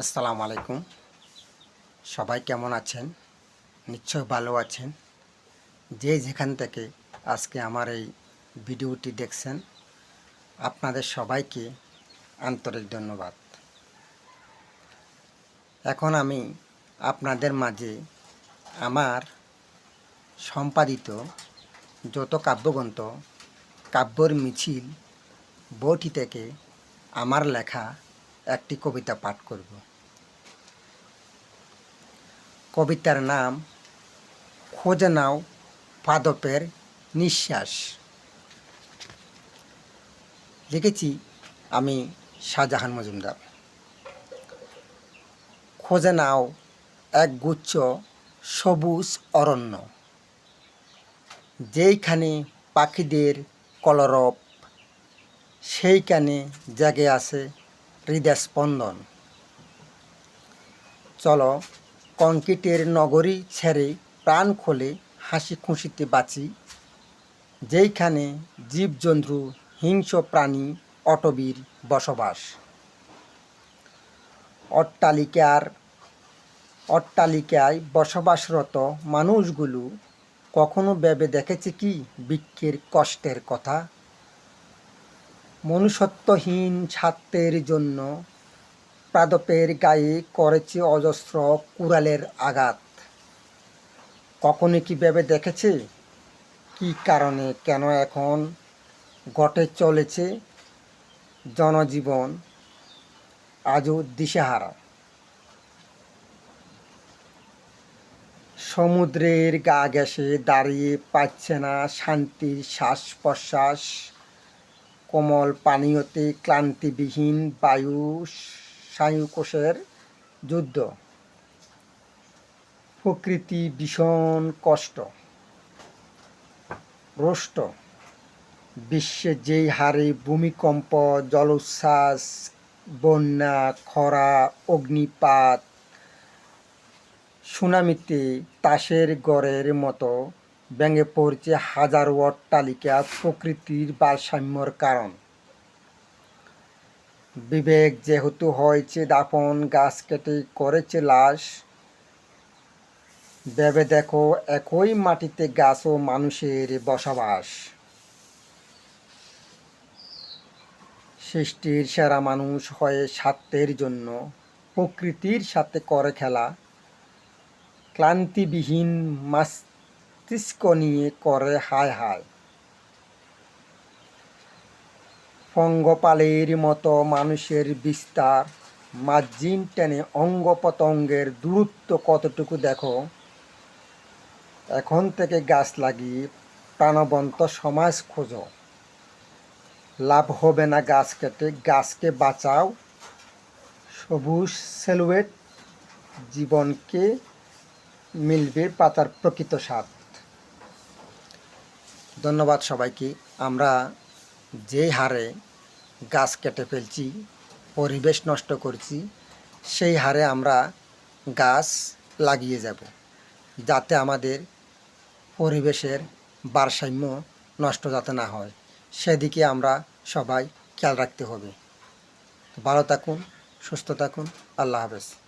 আসসালামু আলাইকুম। সবাই কেমন আছেন? নিশ্চয় ভালো আছেন। যে যেখান থেকে আজকে আমার এই ভিডিওটি দেখছেন, আপনাদের সবাইকে আন্তরিক ধন্যবাদ। এখন আমি আপনাদের মাঝে আমার সম্পাদিত যত কাব্যগ্রন্থ, কাব্যর মিছিল, বইটি থেকে আমার লেখা একটি কবিতা পাঠ করব। কবিতার নাম, খোঁজে নাও পাদপের নিঃশ্বাস। লিখেছি আমি শাহজাহান মজুমদার। খোঁজে নাও এক গুচ্ছ সবুজ অরণ্য, যেইখানে পাখিদের কলরব, সেইখানে জেগে আছে হৃদয় স্পন্দন চলো কংক্রিটের নগরী ছেড়ে প্রাণ খোলে হাসি খুশিতে বাঁচি, যেইখানে জীবজন্তু, হিংস্র প্রাণী, অটবীর বসবাস। অট্টালিকার, অট্টালিকায় বসবাসরত মানুষগুলো কখনো ভেবে দেখেছে কি বৃক্ষের কষ্টের কথা? মনুষ্যত্বহীন ছাত্রের জন্য প্রাদপের গায়ে করেছে অজস্র কুড়ালের আঘাত। কখনো কি ভেবে দেখেছে? কি কারণে কেন এখন ঘটে চলেছে জনজীবন? আজও দিশেহারা। সমুদ্রের গা ঘেঁষে দাঁড়িয়ে পাচ্ছে না শান্তির শ্বাস প্রশ্বাস। কোমল, পানীয়তে ক্লান্তিবিহীন বায়ু স্নায়ুকোষের যুদ্ধ। প্রকৃতি ভীষণ কষ্ট। রোষ্ট। বিশ্বে যেই হারে ভূমিকম্প, জলোচ্ছ্বাস, বন্যা, খরা, অগ্নিপাত, সুনামিতে তাসের গড়ের মতো ভেঙে পড়ছে হাজার অট্টালিকা প্রকৃতির ভারসাম্যর কারণ। বিবেক যেহেতু হয়েছে দাফন গাছ কেটে করেছে লাশ, ভেবে দেখো একই মাটিতে গাছ ও মানুষের বসবাস। সৃষ্টির সেরা মানুষ হয়ে স্বার্থের জন্য, প্রকৃতির সাথে করে খেলা। ক্লান্তিবিহীন মস্তিষ্ক নিয়ে করে, হায় হায়। পঙ্গপালের মতো মানুষের বিস্তার, মার্জিন টেনে অঙ্গ প্রত্যঙ্গের দূরত্ব কতটুকু দেখো? এখন থেকে গাছ লাগিয়ে প্রাণবন্ত সমাজ খোঁজো। লাভ হবে না গাছ কেটে, গাছকে বাঁচাও। সবুজ সেলুয়েট জীবনকে মিলবে পাতার প্রকৃত স্বাদ। ধন্যবাদ সবাইকে। আমরা যে হারে গাছ কেটে ফেলছি, পরিবেশ নষ্ট করছি, সেই হারে আমরা গাছ লাগিয়ে যাব, যাতে আমাদের পরিবেশের ভারসাম্য নষ্ট যাতে না হয়। সেদিকে আমরা সবাই খেয়াল রাখতে হবে। ভালো থাকুন, সুস্থ থাকুন, আল্লাহ হাফেজ।